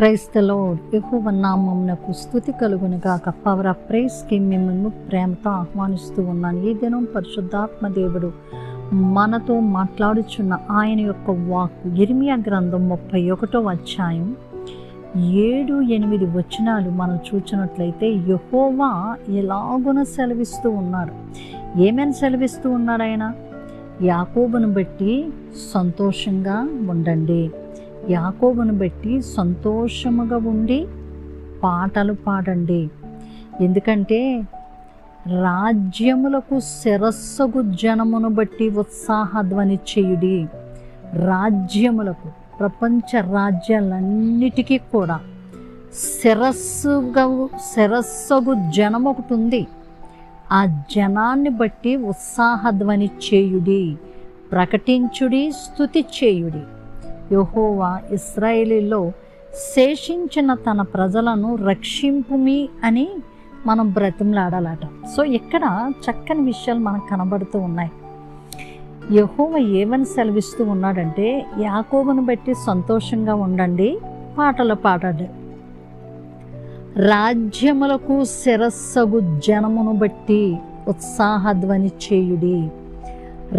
క్రైస్తలో ఎక్కువ నామమునకు స్థుతి కలుగును గాక. పవర్ ఆఫ్ ప్రైస్కి మిమ్మల్ని ప్రేమతో ఆహ్వానిస్తూ ఉన్నాను. ఈ దినం పరిశుద్ధాత్మ దేవుడు మనతో మాట్లాడుచున్న ఆయన యొక్క వాక్ ఇర్మియా గ్రంథం ముప్పై ఒకటో అధ్యాయం ఏడు ఎనిమిది వచనాలు మనం చూచినట్లయితే యహోవా ఎలాగున సెలవిస్తూ ఉన్నాడు ఏమేమి సెలవిస్తూ ఉన్నాడు ఆయన? యాకోబును బట్టి సంతోషంగా ఉండండి. యాకోబును బట్టి సంతోషముగా ఉండి పాటలు పాడండి. ఎందుకంటే రాజ్యములకు శిరస్సగు జనమును బట్టి ఉత్సాహధ్వని చేయుడి. రాజ్యములకు ప్రపంచ రాజ్యాలన్నిటికీ కూడా శిరస్సుగా శిరస్సగు జనం ఒకటి ఉంది. ఆ జనాన్ని బట్టి ఉత్సాహధ్వని చేయుడి ప్రకటించుడి స్థుతి చేయుడి. యహోవా ఇస్రాయేలీలో శేషించిన తన ప్రజలను రక్షింపుమి అని మనం బ్రతిమలాడాలట. సో ఇక్కడ చక్కని విషయాలు మనకు కనబడుతూ ఉన్నాయి. యహోవ ఏమని సెలవిస్తూ ఉన్నాడంటే యాకోబును బట్టి సంతోషంగా ఉండండి పాటలు పాడండి. రాజ్యములకు శిరస్సగు జనమును బట్టి ఉత్సాహధ్వని చేయుడి.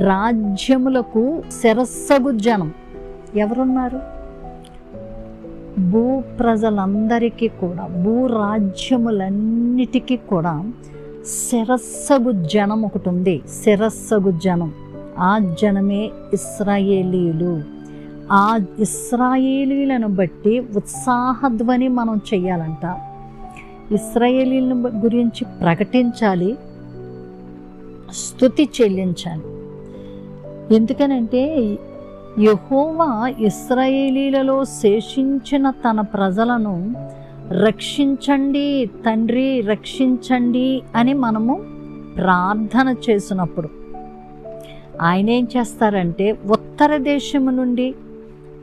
రాజ్యములకు శిరస్సగు జనం ఎవరున్నారు? భూ ప్రజలందరికీ కూడా భూరాజ్యములన్నిటికీ కూడా శిరస్సగు జనం ఒకటి ఉంది. శిరస్సగు జనం. ఆ జనమే ఇస్రాయేలీలు. ఆ ఇస్రాయేలీలను బట్టి ఉత్సాహధ్వని మనం చెయ్యాలంట. ఇస్రాయేలీలను గురించి ప్రకటించాలి. స్థుతి చెల్లించాలి. ఎందుకనంటే యహోవా ఇస్రాయేలీలలో శేషించిన తన ప్రజలను రక్షించండి తండ్రి రక్షించండి అని మనము ప్రార్థన చేసినప్పుడు ఆయన ఏం చేస్తారంటే ఉత్తర దేశము నుండి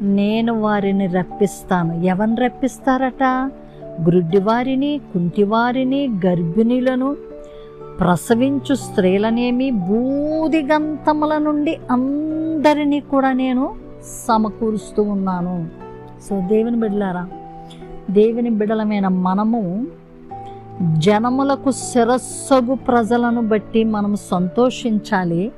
నేను వారిని రప్పిస్తాను. ఎవరిని రప్పిస్తారట? గ్రుడ్డివారిని కుంటివారిని గర్భిణీలను ప్రసవించు స్త్రీలనేమి బూదిగంతముల నుండి అందరినీ కూడా నేను సమకూరుస్తూ ఉన్నాను. సో దేవుని బిడ్డలారా దేవుని బిడలమైన మనము జనములకు శిరస్సగు ప్రజలను బట్టి మనం సంతోషించాలి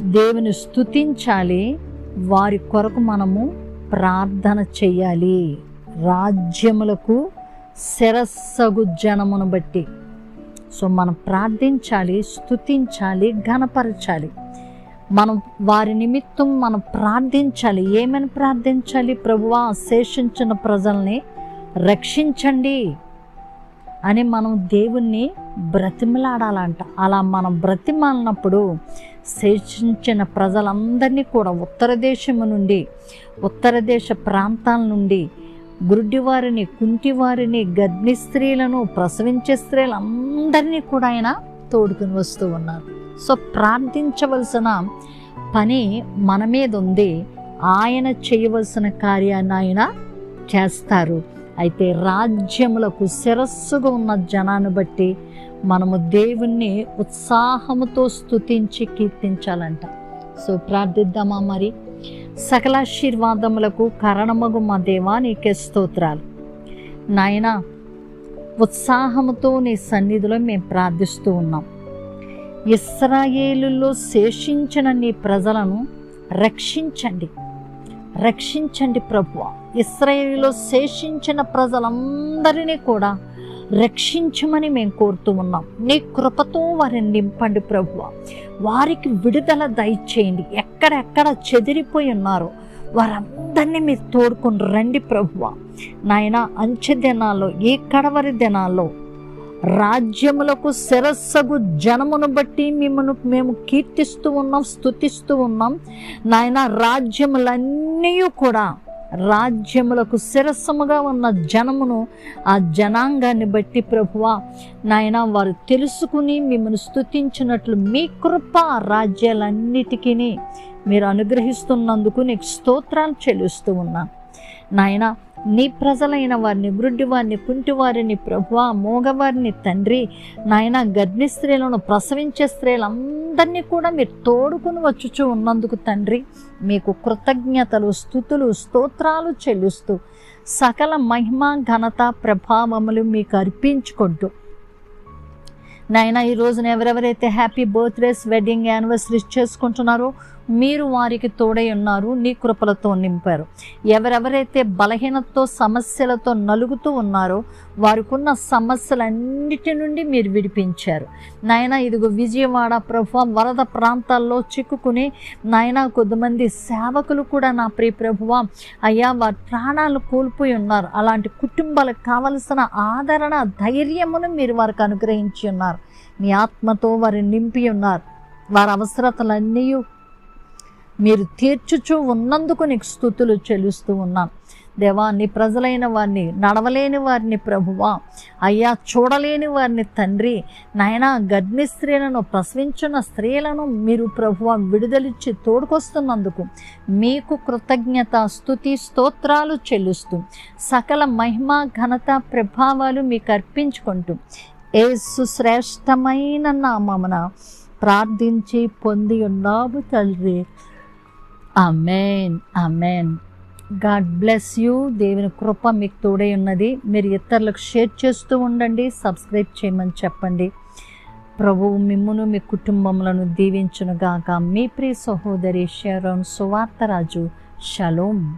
దేవుని స్తుతించాలి వారి కొరకు మనము ప్రార్థన చెయ్యాలి. రాజ్యములకు శిరస్సగు జనమును బట్టి. సో మనం ప్రార్థించాలి స్తుతించాలి ఘనపరచాలి. మనం వారి నిమిత్తం మనం ప్రార్థించాలి. ఏమని ప్రార్థించాలి? ప్రభువా శేషించిన ప్రజల్ని రక్షించండి అని మనం దేవుణ్ణి బ్రతిమలాడాలంట. అలా మనం బ్రతిమాలినప్పుడు శేషించిన ప్రజలందరినీ కూడా ఉత్తర దేశము నుండి ఉత్తర దేశ ప్రాంతాల నుండి గుడ్డివారిని కుంటివారిని గర్భిణీ స్త్రీలను ప్రసవించే స్త్రీలందరినీ కూడా ఆయన తోడుకుని వస్తూ ఉన్నారు. సో ప్రార్థించవలసిన పని మన మీద ఉంది. ఆయన చేయవలసిన కార్యాన్ని ఆయన చేస్తారు. అయితే రాజ్యములకు శిరస్సుగా ఉన్న జనాన్ని బట్టి మనము దేవుణ్ణి ఉత్సాహముతో స్తుతించి కీర్తించాలంట. సో ప్రార్థిద్దామా మరి? సకలాశీర్వాదములకు కారణమగు మా దేవా నీకే స్తోత్రాలు. నాయన ఉత్సాహముతో నీ సన్నిధిలో మేము ప్రార్థిస్తూ ఉన్నాం. ఇస్రాయేలులో శేషించిన నీ ప్రజలను రక్షించండి. రక్షించండి ప్రభువ. ఇస్రాయేలులో శేషించిన ప్రజలందరినీ కూడా రక్షించమని మేము కోరుతూ ఉన్నాం. నీ కృపతో వారిని నింపండి ప్రభువ. వారికి విడుదల దయచేయండి. ఎక్కడెక్కడ చెదిరిపోయి ఉన్నారో వారందరినీ మీరు తోడుకొని రండి ప్రభువ. నాయన అంచె దినాల్లో ఏ కడవరి దినాల్లో రాజ్యములకు శిరస్సగు జనమును బట్టి మిమ్మను మేము కీర్తిస్తూ ఉన్నాం స్తుతిస్తూ ఉన్నాం. నాయన రాజ్యములన్నీ కూడా రాజ్యములకు శిరస్సముగా ఉన్న జనమును ఆ జనాంగాన్ని బట్టి ప్రభువ నాయన వారు తెలుసుకుని మిమ్మల్ని స్తుతించినట్లు మీ కృప రాజ్యాలన్నిటికీ మీరు అనుగ్రహిస్తున్నందుకు నీకు స్తోత్రాలు చెల్లిస్తూ ఉన్నాను నాయన నీ ప్రజలైన వారిని గుడ్డి వారిని కుంటివారిని ప్రభువా మూగవారిని మోగవారిని తండ్రి నాయన గర్భిణీ స్త్రీలను ప్రసవించే స్త్రీలందరినీ కూడా మీరు తోడుకుని వచ్చుచూ ఉన్నందుకు తండ్రి మీకు కృతజ్ఞతలు స్థుతులు స్తోత్రాలు చెల్లిస్తూ సకల మహిమ ఘనత ప్రభావములు మీకు అర్పించుకుంటూ. నాయన ఈ రోజున ఎవరెవరైతే హ్యాపీ బర్త్డేస్ వెడ్డింగ్ యానివర్సరీస్ చేసుకుంటున్నారో మీరు వారికి తోడై ఉన్నారు నీ కృపలతో నింపారు. ఎవరెవరైతే బలహీనతతో సమస్యలతో నలుగుతూ ఉన్నారో వారికున్న సమస్యలన్నిటి నుండి మీరు విడిపించారు. నాయన ఇదిగో విజయవాడ ప్రభు వరద ప్రాంతాల్లో చిక్కుకుని నాయన కొద్దిమంది సేవకులు కూడా నా ప్రియ ప్రభువ అయ్యా వారి ప్రాణాలు కోల్పోయి ఉన్నారు. అలాంటి కుటుంబాలకు కావలసిన ఆదరణ ధైర్యమును మీరు వారికి అనుగ్రహించి ఉన్నారు. మీ ఆత్మతో వారిని నింపి ఉన్నారు. వారి అవసరతలన్నీ మీరు తీర్చుచూ ఉన్నందుకు నీకు స్థుతులు చెల్లిస్తూ ఉన్నాను దేవా నీ ప్రజలైన వారిని నడవలేని వారిని ప్రభువా. అయ్యా చూడలేని వారిని తండ్రి. నాయన గర్భిణీ స్త్రీలను ప్రసవించిన స్త్రీలను మీరు ప్రభువ విడుదలిచ్చి తోడుకొస్తున్నందుకు మీకు కృతజ్ఞత స్థుతి స్తోత్రాలు చెల్లిస్తూ సకల మహిమ ఘనత ప్రభావాలు మీకు అర్పించుకుంటూ ఏ సుశ్రేష్టమైన నామమున ప్రార్థించి పొంది ఉన్నాము తండ్రి. Amen amen God bless you దేవుని కృప మీకు తోడై ఉన్నది. మీరు ఇతరులకు షేర్ చేస్తూ ఉండండి. సబ్స్క్రైబ్ చేయమని చెప్పండి. ప్రభువు మిమ్మును మీ కుటుంబములను దీవించునుగాక. మీ ప్రియ సహోదరి షారోన్ సువార్తరాజు షలోమ్